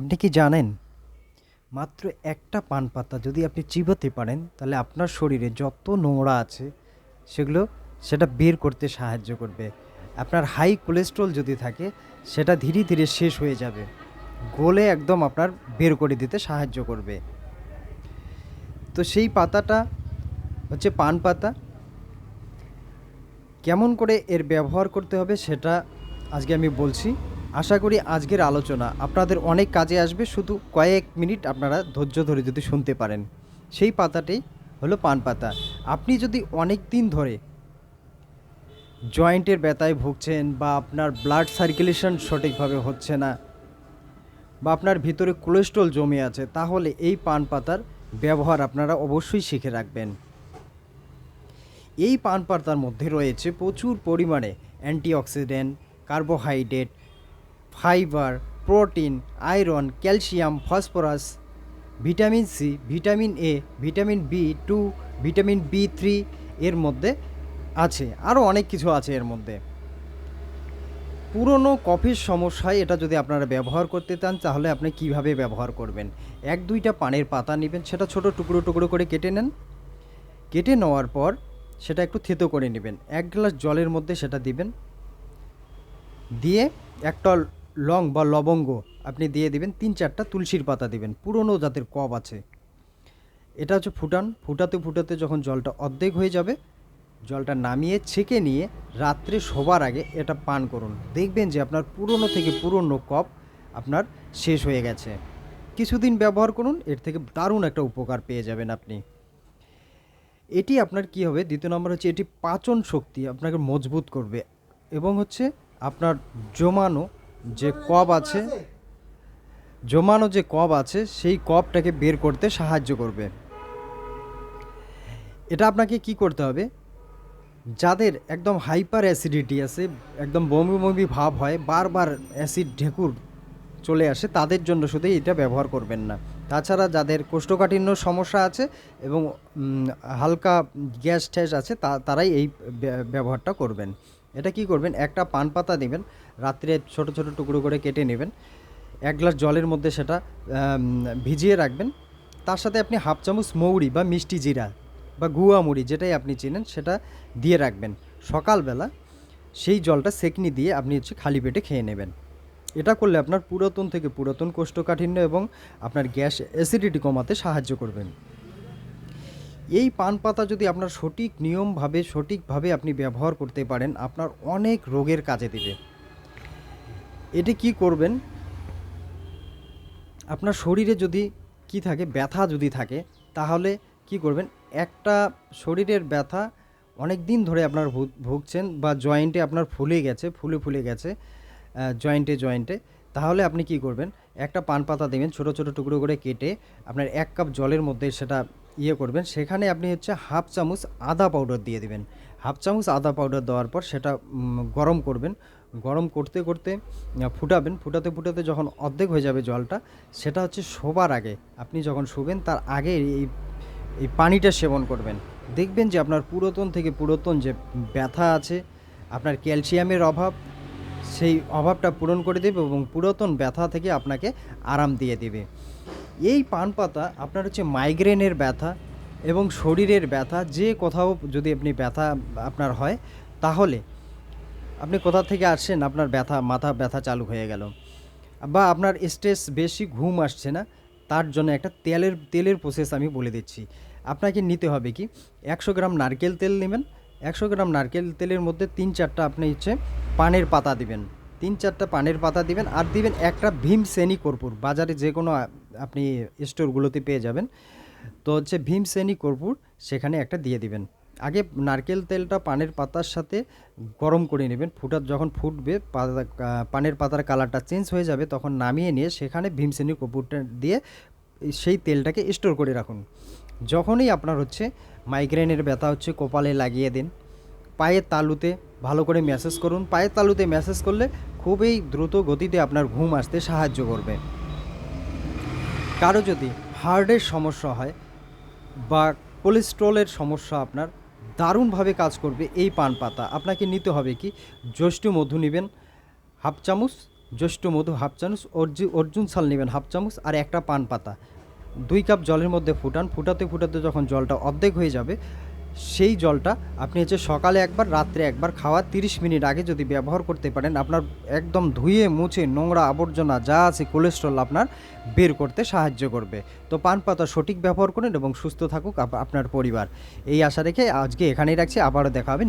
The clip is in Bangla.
আপনি কি জানেন? মাত্র একটা পান পাতা যদি আপনি চিবোতে পারেন, তাহলে আপনার শরীরে যত নোংরা আছে, সেগুলো, সেটা বের করতে সাহায্য করবে। আপনার হাই কোলেস্ট্রল যদি থাকে, সেটা ধীরে ধীরে শেষ হয়ে যাবে। গোলে একদম আপনার বের করে দিতে সাহায্য করবে। তো সেই পাতাটা হচ্ছে পান পাতা কেমন করে এর ব্যবহার করতে হবে, সেটা আজকে আমি বলছি। আশা করি আজকের আলোচনা আপনাদের অনেক কাজে আসবে। শুধু কয়েক মিনিট আপনারা ধৈর্য ধরে যদি শুনতে পারেন। সেই পাতাটি হলো পান পাতা। আপনি যদি অনেক দিন ধরে জয়েন্টের ব্যথায় ভুগছেন বা আপনার ব্লাড সার্কুলেশন সঠিকভাবে হচ্ছে না বা আপনার ভিতরে কোলেস্ট্রল জমে আছে, তাহলে এই পান পাতার ব্যবহার আপনারা অবশ্যই শিখে রাখবেন। এই পান পাতার মধ্যে রয়েছে প্রচুর পরিমাণে antioxidant, carbohydrate fibre, protein, iron, calcium, phosphorus, vitamin C, vitamin A, vitamin B two, vitamin B three এর মধ্যে আছে। আরও অনেক কিছু আছে এর মধ্যে। পুরনো কফির সমস্যায় এটা যদি আপনারা ব্যবহার করতে চান, তাহলে আপনি কীভাবে ব্যবহার করবেন? এক দুইটা পানের পাতা নেবেন, সেটা ছোট টুকরো টুকরো করে কেটে নেন। কেটে নেওয়ার পর সেটা একটু থেতো করে নেবেন। এক গ্লাস জলের মধ্যে সেটা দিবেন। দিয়ে একটা লং বা লবঙ্গ আপনি দিয়ে দিবেন, তিন চারটা তুলসীর পাতা দিবেন, পুরনো জাতের কব আছে। এটা হচ্ছে ফুটান, ফুটাতে ফুটাতে যখন জলটা অর্ধেক হয়ে যাবে, জলটা নামিয়ে ছেঁকে নিয়ে রাত্রে শোবার আগে এটা পান করুন। দেখবেন যে আপনার পুরনো থেকে পুরনো কপ আপনার শেষ হয়ে গেছে। কিছুদিন ব্যবহার করুন, এর থেকে দারুণ একটা উপকার পেয়ে যাবেন আপনি। এটি আপনার কি হবে? দ্বিতীয় নম্বর হচ্ছে এটি পাচন শক্তি আপনাকে মজবুত করবে এবং হচ্ছে আপনার জমানো যে কব আছে, জমানো যে কব আছে, সেই কবটাকে বের করতে সাহায্য করবে। এটা আপনাকে কি করতে হবে? যাদের একদম হাইপার অ্যাসিডিটি আছে, একদম বমি বমি ভাব হয়, বারবার অ্যাসিড ঢেকুর চলে আসে, তাদের জন্য শুধু এটা ব্যবহার করবেন না। তাছাড়া যাদের কোষ্ঠকাঠিন্য সমস্যা আছে এবং হালকা গ্যাস ট্যাস আছে তারাই এই ব্যবহারটা করবেন। এটা কি করবেন? একটা পান পাতা নেবেন, রাত্রে ছোট ছোট টুকরো করে কেটে নেবেন, এক গ্লাস জলের মধ্যে সেটা ভিজিয়ে রাখবেন। তার সাথে আপনি হাফ চামচ মৌরি বা মিষ্টি জিরা বা গুয়া মুড়ি যেটাই আপনি চেনেন সেটা দিয়ে রাখবেন। সকালবেলা সেই জলটা সেকনি দিয়ে আপনি হচ্ছে খালি পেটে খেয়ে নেবেন। এটা করলে আপনার পুরাতন থেকে পুরাতন কোষ্ঠকাঠিন্য এবং আপনার গ্যাস অ্যাসিডিটি কমাতে সাহায্য করবেন। এই পান পাতা যদি আপনার সঠিক নিয়মভাবে, সঠিকভাবে আপনি ব্যবহার করতে পারেন, আপনার অনেক রোগের কাজে দেবে। এটি কি করবেন? আপনার শরীরে যদি কি থাকে, ব্যথা যদি থাকে, তাহলে কি করবেন? একটা শরীরের ব্যথা অনেক দিন ধরে আপনার ভুগছেন বা জয়েন্টে আপনার ফুলে গেছে, ফুলে ফুলে গেছে জয়েন্টে জয়েন্টে, তাহলে আপনি কি করবেন? একটা পান পাতা দেবেন, ছোটো ছোটো টুকরো করে কেটে আপনার এক কাপ জলের মধ্যে সেটা ইয়ে করবেন, সেখানে আপনি হচ্ছে হাফ চামচ আদা পাউডার দিয়ে দেবেন। হাফ চামচ আদা পাউডার দেওয়ার পর সেটা গরম করবেন। গরম করতে করতে ফুটাবেন। ফুটাতে ফুটাতে যখন অর্ধেক হয়ে যাবে জলটা, সেটা হচ্ছে শোবার আগে। আপনি যখন শুবেন, তার আগে এই এই পানিটা সেবন করবেন। দেখবেন যে আপনার পুরাতন থেকে পুরাতন যে ব্যথা আছে, আপনার ক্যালসিয়ামের অভাব, সেই অভাবটা পূরণ করে দেবে এবং পুরাতন ব্যথা থেকে আপনাকে আরাম দিয়ে দেবে। এই পান পাতা আপনার হচ্ছে মাইগ্রেনের ব্যথা এবং শরীরের ব্যথা, যে কোথাও যদি আপনি ব্যথা আপনার হয়, তাহলে আপনি কোথা থেকে আসছেন? আপনার ব্যথা, মাথা ব্যথা চালু হয়ে গেল। বা আপনার স্ট্রেস বেশি, ঘুম আসছে না, তার জন্য একটা তেলের তেলের প্রসেস আমি বলে দিচ্ছি। আপনাকে নিতে হবে কি? একশো গ্রাম নারকেল তেল নেবেন। একশো গ্রাম নারকেল তেলের মধ্যে তিন চারটা আপনি হচ্ছে পানের পাতা দিবেন। তিন চারটা পানের পাতা দিবেন আর দিবেন একটা ভীম শ্রেণি কর্পূর। বাজারে যে কোনো আপনি স্টোরগুলোতে পেয়ে যাবেন। তো হচ্ছে ভীম শ্রেণি কর্পূর সেখানে একটা দিয়ে দিবেন। আগে নারকেল তেলটা পানের পাতার সাথে গরম করে নেবেন। ফুটা যখন ফুটবে পানের পাতার কালারটা চেঞ্জ হয়ে যাবে, তখন নামিয়ে নিয়ে সেখানে ভীম ভীমসেনি কর্পূরটা দিয়ে সেই তেলটাকে স্টোর করে রাখুন। যখনই আপনার হচ্ছে মাইগ্রেনের ব্যথা হচ্ছে, কপালে লাগিয়ে দিন। পায়ের তালুতে ভালো করে ম্যাসেজ করুন। পায়ের তালুতে ম্যাসেজ করলে খুবই দ্রুত গতিতে আপনার ঘুম আসতে সাহায্য করবে। কারও যদি হার্টের সমস্যা হয় বা কোলেস্ট্রলের সমস্যা আপনার, দারুণভাবে কাজ করবে এই পান পাতা। আপনাকে নিতে হবে কি? জ্যৈষ্ঠ মধু নেবেন, হাফ চামচ জ্যৈষ্ঠ মধু হাফ চামচ, অর্জু, অর্জুন সাল নেবেন হাফ চামচ আর একটা পান পাতা। দুই কাপ জলের মধ্যে ফুটান। ফুটাতে ফুটাতে যখন জলটা অর্ধেক হয়ে যাবে সেই জলটা আপনি হচ্ছে সকালে একবার, রাত্রে একবার খাওয়ার তিরিশ মিনিট আগে যদি ব্যবহার করতে পারেন, আপনার একদম ধুয়ে মুছে নোংরা আবর্জনা যা আছে কোলেস্ট্রল আপনার বের করতে সাহায্য করবে। তো পান পাতা সঠিক ব্যবহার করুন এবং সুস্থ থাকুক আপনার পরিবার। এই আশা রেখে আজকে এখানেই রাখছি, আবারও দেখা হবে।